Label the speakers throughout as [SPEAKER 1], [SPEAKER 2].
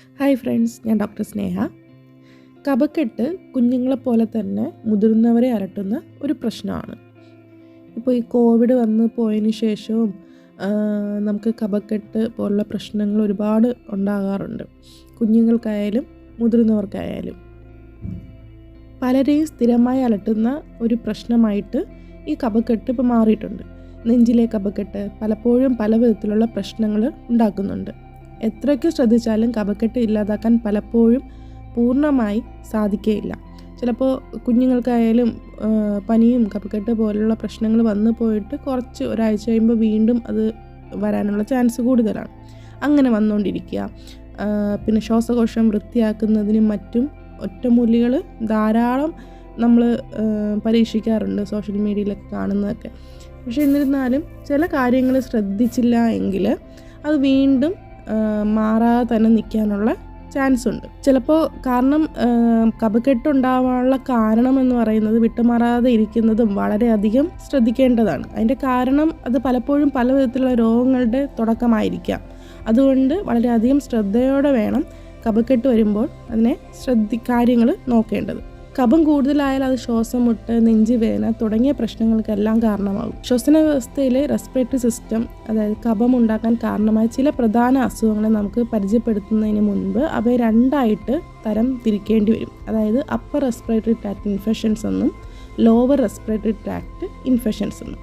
[SPEAKER 1] Hi friends ഞാൻ doctor Sneha. കപക്കെട്ട് കുഞ്ഞുങ്ങളെപ്പോലെ തന്നെ മുതിർന്നവരെ അലട്ടുന്ന ഒരു പ്രശ്നമാണ്. ഇപ്പോൾ ഈ കോവിഡ് വന്ന് പോയതിന് ശേഷവും നമുക്ക് കപക്കെട്ട് പോലുള്ള പ്രശ്നങ്ങൾ ഒരുപാട് ഉണ്ടാകാറുണ്ട്. കുഞ്ഞുങ്ങൾക്കായാലും മുതിർന്നവർക്കായാലും. പലരെയും സ്ഥിരമായി അലട്ടുന്ന ഒരു പ്രശ്നമായിട്ട് ഈ കപക്കെട്ട് ഇപ്പോൾ മാറിയിട്ടുണ്ട്. നെഞ്ചിലെ കപക്കെട്ട് പലപ്പോഴും പല വിധത്തിലുള്ള പ്രശ്നങ്ങൾ ഉണ്ടാക്കുന്നുണ്ട്. എത്രയൊക്കെ ശ്രദ്ധിച്ചാലും കഫക്കെട്ട് ഇല്ലാതാക്കാൻ പലപ്പോഴും പൂർണമായി സാധിക്കുകയില്ല ചിലപ്പോൾ കുഞ്ഞുങ്ങൾക്കായാലും പനിയും കഫക്കെട്ട് പോലുള്ള പ്രശ്നങ്ങൾ വന്നു പോയിട്ട് കുറച്ച് ഒരാഴ്ച കഴിയുമ്പോൾ വീണ്ടും അത് വരാനുള്ള ചാൻസ് കൂടുതലാണ്. അങ്ങനെ വന്നുകൊണ്ടിരിക്കുക പിന്നെ ശ്വാസകോശം വൃത്തിയാക്കുന്നതിനും മറ്റും ഒറ്റമൂലികൾ ധാരാളം നമ്മൾ പരീക്ഷിക്കാറുണ്ട് സോഷ്യൽ മീഡിയയിലൊക്കെ കാണുന്നതൊക്കെ. പക്ഷേ എന്നിരുന്നാലും ചില കാര്യങ്ങൾ ശ്രദ്ധിച്ചില്ല എങ്കിൽ അത് വീണ്ടും മാറാതെ തന്നെ നിൽക്കാനുള്ള ചാൻസ് ഉണ്ട്. ചിലപ്പോൾ കാരണം കഫക്കെട്ട് ഉണ്ടാവാനുള്ള കാരണം എന്ന് പറയുന്നത് വിട്ടുമാറാതെ ഇരിക്കുന്നതും വളരെയധികം ശ്രദ്ധിക്കേണ്ടതാണ്. അതിന്റെ കാരണം അത് പലപ്പോഴും പല വിധത്തിലുള്ള രോഗങ്ങളുടെ തുടക്കമായിരിക്കാം. അതുകൊണ്ട് വളരെയധികം ശ്രദ്ധയോടെ വേണം കപക്കെട്ട് വരുമ്പോൾ അതിനെ ശ്രദ്ധി കാര്യങ്ങൾ നോക്കേണ്ടത്. കഫം കൂടുതലായാൽ അത് ശ്വാസം മുട്ട് നെഞ്ചുവേദന തുടങ്ങിയ പ്രശ്നങ്ങൾക്കെല്ലാം കാരണമാകും. ശ്വസന വ്യവസ്ഥയിലെ റെസ്പിറേറ്ററി സിസ്റ്റം അതായത് കഫം ഉണ്ടാക്കാൻ കാരണമായ ചില പ്രധാന അസുഖങ്ങളെ നമുക്ക് പരിചയപ്പെടുത്തുന്നതിന് മുൻപ് അവയെ രണ്ടായിട്ട് തരം തിരിക്കേണ്ടി വരും. അതായത് അപ്പർ റെസ്പിറേറ്ററി ട്രാക്ട് ഇൻഫെക്ഷൻസ് എന്നും ലോവർ റെസ്പിറേറ്ററി ട്രാക്ട് ഇൻഫെക്ഷൻസ് എന്നും.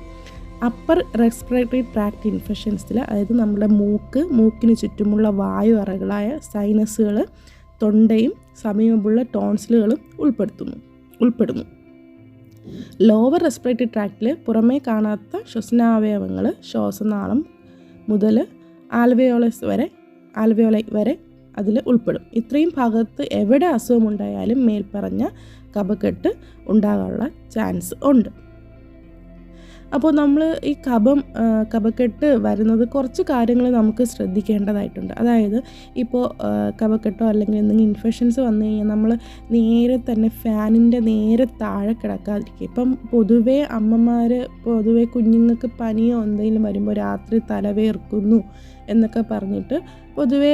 [SPEAKER 1] അപ്പർ റെസ്പിറേറ്ററി ട്രാക്ട് ഇൻഫെക്ഷൻസിൽ അതായത് നമ്മുടെ മൂക്ക് മൂക്കിന് ചുറ്റുമുള്ള വായു അറകളായ സൈനസുകൾ തൊണ്ടയും സമീപമുള്ള ടോൺസിലുകളും ഉൾപ്പെടുത്തുന്നു ഉൾപ്പെടുന്നു. ലോവർ റെസ്പിറേറ്ററി ട്രാക്റ്റിലെ പുറമേ കാണാത്ത ശ്വസനാവയവങ്ങൾ ശ്വാസനാളം മുതൽ ആൽവയോളസ് വരെ ആൽവയോളൈ വരെ അതിൽ ഉൾപ്പെടും. ഇത്രയും ഭാഗത്ത് എവിടെ അസുഖമുണ്ടായാലും മേൽപ്പറഞ്ഞ കപക്കെട്ട് ഉണ്ടാകാനുള്ള ചാൻസ് ഉണ്ട്. അപ്പോൾ നമ്മൾ ഈ കഫം കബക്കെട്ട് വരുന്നത് കുറച്ച് കാര്യങ്ങൾ നമുക്ക് ശ്രദ്ധിക്കേണ്ടതായിട്ടുണ്ട്. അതായത് ഇപ്പോൾ കബക്കെട്ടോ അല്ലെങ്കിൽ എന്തെങ്കിലും ഇൻഫെക്ഷൻസ് വന്നു കഴിഞ്ഞാൽ നമ്മൾ നേരെ തന്നെ ഫാനിന്റെ നേരെ താഴെ കിടക്കാതിരിക്കുക. ഇപ്പം പൊതുവേ അമ്മമാർ പൊതുവേ കുഞ്ഞുങ്ങൾക്ക് പനിയോ എന്തെങ്കിലും വരുമ്പോൾ രാത്രി തലവേർക്കുന്നു എന്നൊക്കെ പറഞ്ഞിട്ട് പൊതുവേ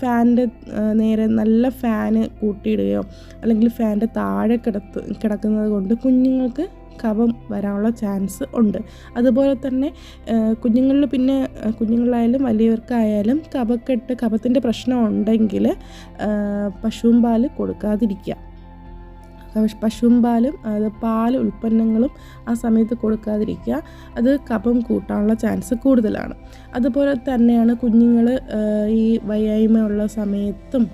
[SPEAKER 1] ഫാനിന്റെ നേരെ നല്ല ഫാന് കൂട്ടിയിടുകയോ അല്ലെങ്കിൽ ഫാനിന്റെ താഴെ കിടത്ത് കിടക്കുന്നത് കൊണ്ട് കുഞ്ഞുങ്ങൾക്ക് കഫം വരാനുള്ള ചാൻസ് ഉണ്ട്. അതുപോലെ തന്നെ കുഞ്ഞുങ്ങളിൽ പിന്നെ കുഞ്ഞുങ്ങളായാലും വലിയവർക്കായാലും കഫക്കെട്ട് കഫത്തിന്റെ പ്രശ്നം ഉണ്ടെങ്കിൽ പശുവും പാൽ കൊടുക്കാതിരിക്കുക. പശു- പശുവും പാലും അത് പാൽ ഉൽപ്പന്നങ്ങളും ആ സമയത്ത് കൊടുക്കാതിരിക്കുക. അത് കഫം കൂട്ടാനുള്ള ചാൻസ് കൂടുതലാണ്. അതുപോലെ തന്നെയാണ് കുഞ്ഞുങ്ങൾ ഈ വയ്യായ്മയുള്ള സമയത്തും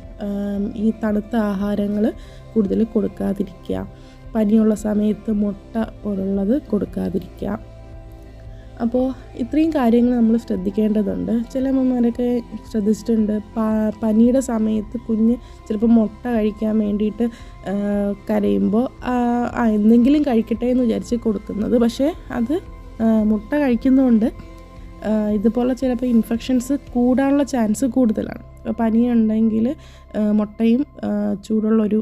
[SPEAKER 1] ഈ തണുത്ത ആഹാരങ്ങൾ കൂടുതൽ കൊടുക്കാതിരിക്കുക. പനിയുള്ള സമയത്ത് മുട്ട പോലുള്ളത് കൊടുക്കാതിരിക്കുക അപ്പോൾ ഇത്രയും കാര്യങ്ങൾ നമ്മൾ ശ്രദ്ധിക്കേണ്ടതുണ്ട്. ചില അമ്മമാരൊക്കെ ശ്രദ്ധിച്ചിട്ടുണ്ട് പനിയുടെ സമയത്ത് കുഞ്ഞ് ചിലപ്പോൾ മുട്ട കഴിക്കാൻ വേണ്ടിയിട്ട് കരയുമ്പോൾ എന്തെങ്കിലും കഴിക്കട്ടെ എന്ന് വിചാരിച്ച് കൊടുക്കുന്നത്. പക്ഷേ അത് മുട്ട കഴിക്കുന്നതുകൊണ്ട് ഇതുപോലെ ചിലപ്പോൾ ഇൻഫെക്ഷൻസ് കൂടാനുള്ള ചാൻസ് കൂടുതലാണ്. പനിയുണ്ടെങ്കിൽ മുട്ടയും ചൂടുള്ളൊരു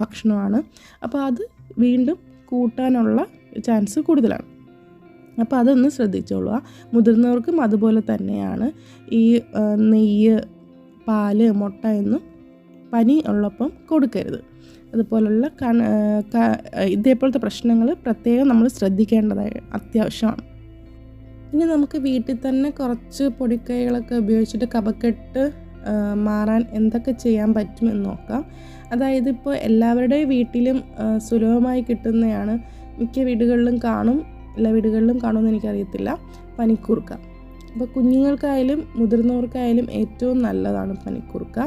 [SPEAKER 1] ഭക്ഷണമാണ്. അപ്പോൾ അത് വീണ്ടും കൂട്ടാനുള്ള ചാൻസ് കൂടുതലാണ്. അപ്പോൾ അതൊന്ന് ശ്രദ്ധിച്ചോളുക. മുതിർന്നവർക്കും അതുപോലെ തന്നെയാണ്. ഈ നെയ്യ് പാൽ മുട്ട എന്നും പനി ഉള്ളപ്പം കൊടുക്കരുത്. അതുപോലുള്ള ഇതേപോലത്തെ പ്രശ്നങ്ങൾ പ്രത്യേകം നമ്മൾ ശ്രദ്ധിക്കേണ്ടതായ അത്യാവശ്യമാണ്. ഇനി നമുക്ക് വീട്ടിൽ തന്നെ കുറച്ച് പൊടിക്കൈകളൊക്കെ ഉപയോഗിച്ചിട്ട് കപക്കെട്ട് മാറാൻ എന്തൊക്കെ ചെയ്യാൻ പറ്റുമെന്ന് നോക്കാം. അതായത് ഇപ്പോൾ എല്ലാവരുടെയും വീട്ടിലും സുലഭമായി കിട്ടുന്നതാണ് മിക്ക വീടുകളിലും കാണും എല്ലാ വീടുകളിലും കാണുമെന്ന് എനിക്കറിയത്തില്ല. പനിക്കൂർക്ക. അപ്പോൾ കുഞ്ഞുങ്ങൾക്കായാലും മുതിർന്നവർക്കായാലും ഏറ്റവും നല്ലതാണ് പനിക്കൂർക്ക.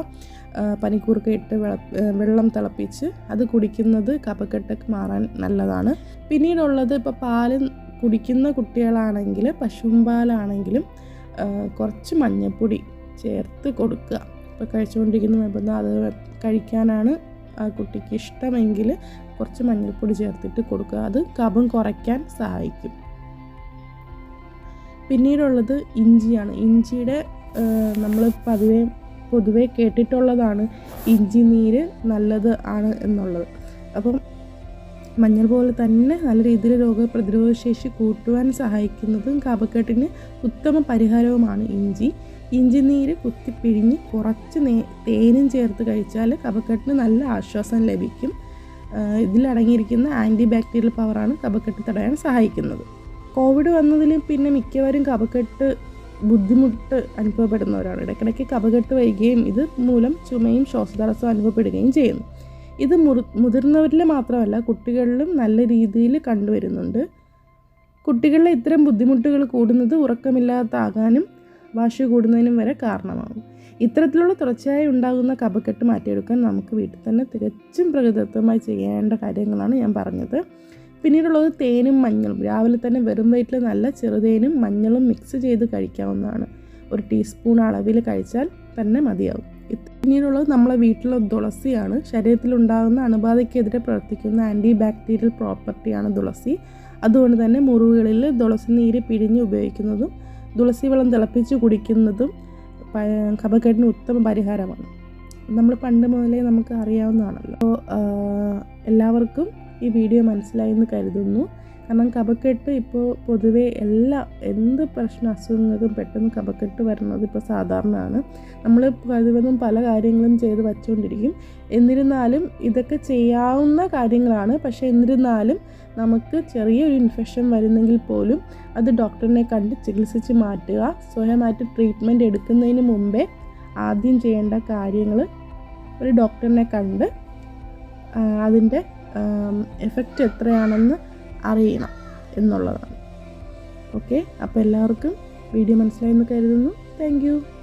[SPEAKER 1] പനിക്കൂർക്ക ഇട്ട് വെള വെള്ളം തിളപ്പിച്ച് അത് കുടിക്കുന്നത് കഫക്കെട്ടൊക്കെ മാറാൻ നല്ലതാണ്. പിന്നീടുള്ളത് ഇപ്പോൾ പാൽ കുടിക്കുന്ന കുട്ടികളാണെങ്കിൽ പശുവും പാലാണെങ്കിലും ആ, കുറച്ച് മഞ്ഞൾപ്പൊടി ചേർത്ത് കൊടുക്കുക. ഇപ്പോൾ കഴിച്ചുകൊണ്ടിരിക്കുന്ന നിർബന്ധം അത് കഴിക്കാനാണ് ആ കുട്ടിക്ക് ഇഷ്ടമെങ്കിൽ കുറച്ച് മഞ്ഞൾപ്പൊടി ചേർത്തിട്ട് കൊടുക്കുക. അത് കഫം കുറയ്ക്കാൻ സഹായിക്കും. പിന്നീടുള്ളത് ഇഞ്ചിയാണ്. ഇഞ്ചിയുടെ നമ്മൾ പതിവേ പൊതുവെ കേട്ടിട്ടുള്ളതാണ് ഇഞ്ചി നീര് നല്ലത് ആണ് എന്നുള്ളത്. അപ്പം മഞ്ഞൾ പോലെ തന്നെ നല്ല രീതിയിൽ രോഗപ്രതിരോധ ശേഷി കൂട്ടുവാൻ സഹായിക്കുന്നതും കഫക്കെട്ടിന് ഉത്തമ പരിഹാരവുമാണ് ഇഞ്ചി. ഇഞ്ചിനീര് കുത്തിപ്പിഴിഞ്ഞ് കുറച്ച് നേ തേനും ചേർത്ത് കഴിച്ചാൽ കഫക്കെട്ടിന് നല്ല ആശ്വാസം ലഭിക്കും. ഇതിലടങ്ങിയിരിക്കുന്ന ആന്റി ബാക്ടീരിയൽ പവറാണ് കഫക്കെട്ട് തടയാൻ സഹായിക്കുന്നത്. കോവിഡ് വന്നതിൽ പിന്നെ മിക്കവരും കഫക്കെട്ട് ബുദ്ധിമുട്ട് അനുഭവപ്പെടുന്നവരാണ്. ഇടയ്ക്കിടയ്ക്ക് കഫക്കെട്ട് വരികയും ഇത് മൂലം ചുമയും ശ്വാസതടസ്സവും അനുഭവപ്പെടുകയും ചെയ്യുന്നു. ഇത് മുർ മുതിർന്നവരിൽ മാത്രമല്ല കുട്ടികളിലും നല്ല രീതിയിൽ കണ്ടുവരുന്നുണ്ട്. കുട്ടികളിലെ ഇത്തരം ബുദ്ധിമുട്ടുകൾ കൂടുന്നത് ഉറക്കമില്ലാതാകാനും വാശി കൂടുന്നതിനും വരെ കാരണമാകും. ഇത്തരത്തിലുള്ള തുടർച്ചയായി ഉണ്ടാകുന്ന കപക്കെട്ട് മാറ്റിയെടുക്കാൻ നമുക്ക് വീട്ടിൽ തന്നെ തികച്ചും പ്രകൃതിദത്തമായി ചെയ്യേണ്ട കാര്യങ്ങളാണ് ഞാൻ പറഞ്ഞത്. പിന്നീടുള്ളത് തേനും മഞ്ഞളും. രാവിലെ തന്നെ വെറും വയറ്റിൽ നല്ല ചെറുതേനും മഞ്ഞളും മിക്സ് ചെയ്ത് കഴിക്കാവുന്നതാണ്. ഒരു ടീസ്പൂൺ അളവിൽ കഴിച്ചാൽ തന്നെ മതിയാവും. പിന്നീടുള്ളത് നമ്മളെ വീട്ടിലെ തുളസിയാണ്. ശരീരത്തിലുണ്ടാകുന്ന അണുബാധയ്ക്കെതിരെ പ്രവർത്തിക്കുന്ന ആന്റി ബാക്ടീരിയൽ പ്രോപ്പർട്ടിയാണ് തുളസി. അതുകൊണ്ട് തന്നെ മുറിവുകളിൽ തുളസി നീര് പിഴിഞ്ഞ് ഉപയോഗിക്കുന്നതും തുളസി വെള്ളം തിളപ്പിച്ച് കുടിക്കുന്നതും കഫക്കെട്ടിന് ഉത്തമ പരിഹാരമാണ്. നമ്മൾ പണ്ട് മുതലേ നമുക്ക് അറിയാവുന്നതാണല്ലോ. എല്ലാവർക്കും ഈ വീഡിയോ മനസ്സിലായി എന്ന് കരുതുന്നു. കാരണം കഫക്കെട്ട് ഇപ്പോൾ പൊതുവെ എല്ലാ എന്ത് പ്രശ്ന അസുഖങ്ങൾക്കും പെട്ടെന്ന് കഫക്കെട്ട് വരുന്നത് ഇപ്പോൾ സാധാരണമാണ് നമ്മൾ കഴിവതും പല കാര്യങ്ങളും ചെയ്ത് വച്ചുകൊണ്ടിരിക്കും എന്നിരുന്നാലും ഇതൊക്കെ ചെയ്യാവുന്ന കാര്യങ്ങളാണ്. പക്ഷേ എന്നിരുന്നാലും നമുക്ക് ചെറിയൊരു ഇൻഫെക്ഷൻ വരുന്നെങ്കിൽ പോലും അത് ഡോക്ടറിനെ കണ്ട് ചികിത്സിച്ച് മാറ്റുക. സ്വയമായിട്ട് ട്രീറ്റ്മെന്റ് എടുക്കുന്നതിന് മുമ്പേ ആദ്യം ചെയ്യേണ്ട കാര്യങ്ങൾ ഒരു ഡോക്ടറിനെ കണ്ട് അതിന്റെ എഫക്റ്റ് എത്രയാണെന്ന് അറിയണം എന്നുള്ളതാണ്. ഓക്കെ അപ്പോൾ എല്ലാവർക്കും വീഡിയോ മനസ്സിലായി എന്ന് കരുതുന്നു. താങ്ക്